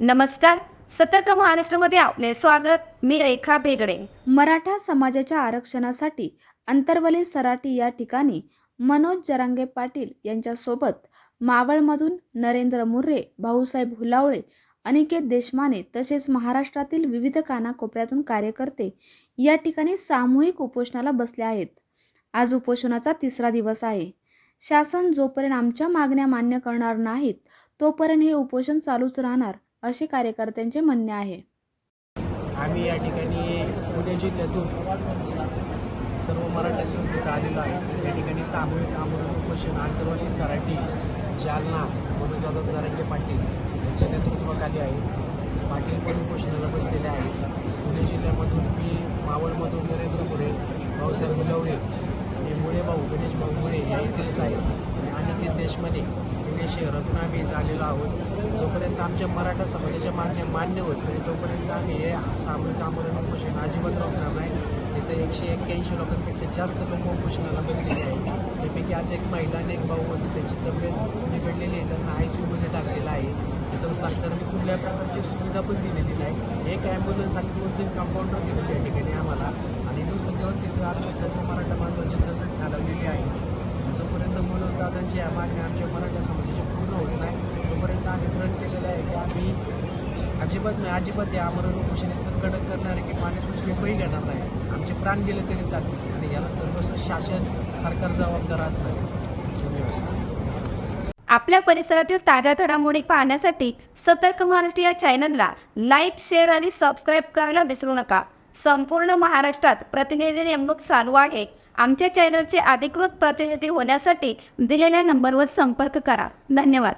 नमस्कार. सतर्क महाराष्ट्रामध्ये आपले स्वागत. मी रेखा बेगडे मराठा समाजाच्या आरक्षणासाठी अंतरवली सराटी या ठिकाणी मनोज जरांगे पाटील यांच्यासोबत मावळमधून नरेंद्र मुर्रे भाऊसाहेब हुलावळे अनिकेत देशमाने तसेच महाराष्ट्रातील विविध कानाकोपऱ्यातून कार्यकर्ते या ठिकाणी सामूहिक उपोषणाला बसले आहेत. आज उपोषणाचा तिसरा दिवस आहे. शासन जोपर्यंत आमच्या मागण्या मान्य करणार नाहीत तोपर्यंत हे उपोषण चालूच राहणार. असे कार्यकर्त्यांचे म्हणणे आहे. आम्ही या ठिकाणी पुणे जिल्ह्यातून सर्व मराठा संघटना आलेलो आहे. या ठिकाणी सामूहिक आंदोलन उपोषण आंदोलनी सराटी जालना मनोजदादा सराटे पाटील यांच्या नेतृत्वाखाली आहे. पाटील पण उपोषणाला बसलेले आहे पुणे जिल्ह्यामधून मी मावळमधून नरेंद्र मुळे भाऊसाहेब मुलवळे आणि मुळे भाऊ गणेश भाऊ मुळे या येथीलच आहेत. आणि ते देशमध्ये पुणे शहरातून आम्ही आलेलो आहोत. जोपर्यंत आमच्या मराठा समाजाच्या मागण्या मान्य होत नाही. तोपर्यंत आम्ही हे सामूहिक आंदोलन उपोषण अजिबात राहणार नाही. तिथं एकशे एक्क्याऐंशी लोकांपेक्षा जास्त लोक उपोषणाला बसलेले आहेत. त्यापैकी आज एक महिला आणि एक भाऊ होती. त्यांची तब्येत बिघडलेली आहे. त्यांना आय सी यूमध्ये टाकलेलं आहे. तिथं सरकारने कुठल्या प्रकारची सुविधा पण दिलेली नाही. एक ॲम्ब्युलन्ससाठी दोन तीन कंपाऊंडर दिलेले या ठिकाणी आम्हाला. आणि दिवस इथं सर्व मराठा बांधवांच्या तब्येत घालवलेली आहे जोपर्यंत मनोज दादांची या मागण्या आमच्या मराठा समाजाची पूर्ण होत नाही तोपर्यंत आम्ही प्रण केलेलं आहे की आम्ही अजिबात नाही. अजिबात या आमरण उपोषण इतकं कडक करणार आहे की पाण्यातून रुपये घेणार नाही. आमचे प्राण गेले तरी चालतील. आणि याला सर्वस्व शासन सरकार जबाबदार असणार आपल्या परिसरातील ताज्या घडामोडी पाहण्यासाठी सतर्क महाराष्ट्र या चॅनलला लाईक शेअर आणि सबस्क्राईब करायला विसरू नका. संपूर्ण महाराष्ट्रात प्रतिनिधी नेमणूक चालू आहे. आमच्या चॅनलचे अधिकृत प्रतिनिधी होण्यासाठी दिलेल्या नंबरवर संपर्क करा. धन्यवाद.